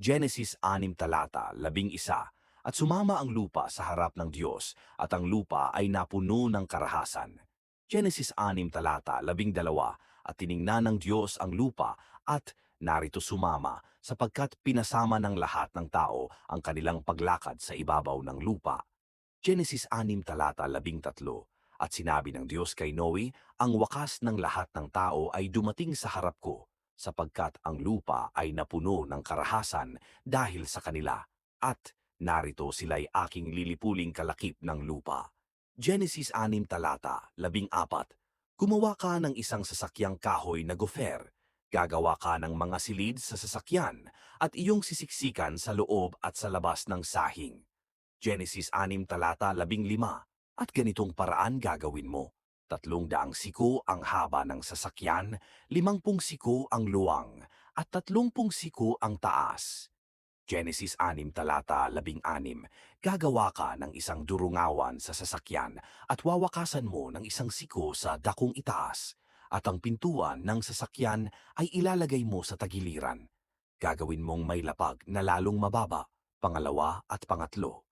Genesis 6 talata 11 at sumama ang lupa sa harap ng Diyos at ang lupa ay napuno ng karahasan. Genesis 6 talata 12 at tiningnan ng Diyos ang lupa at narito sumama sapagkat pinasama ng lahat ng tao ang kanilang paglakad sa ibabaw ng lupa. Genesis 6 talata 13 at sinabi ng Diyos kay Noe, ang wakas ng lahat ng tao ay dumating sa harap ko sapagkat ang lupa ay napuno ng karahasan dahil sa kanila at narito sila'y aking lilipuling kalakip ng lupa. Genesis 6 talata 14 Gumawa ka ng isang sasakyang kahoy na gofer. Gagawa ka ng mga silid sa sasakyan at iyong sisiksikan sa loob at sa labas ng sahing. Genesis 6 talata 15 At ganitong paraan gagawin mo. Tatlong daang siko ang haba ng sasakyan, limangpung siko ang luwang, at tatlongpung siko ang taas. Genesis 6 talata 16 Gagawa ka ng isang durungawan sa sasakyan at wawakasan mo ng isang siko sa dakong itaas at ang pintuan ng sasakyan ay ilalagay mo sa tagiliran. Gagawin mong may lapag na lalong mababa, pangalawa at pangatlo.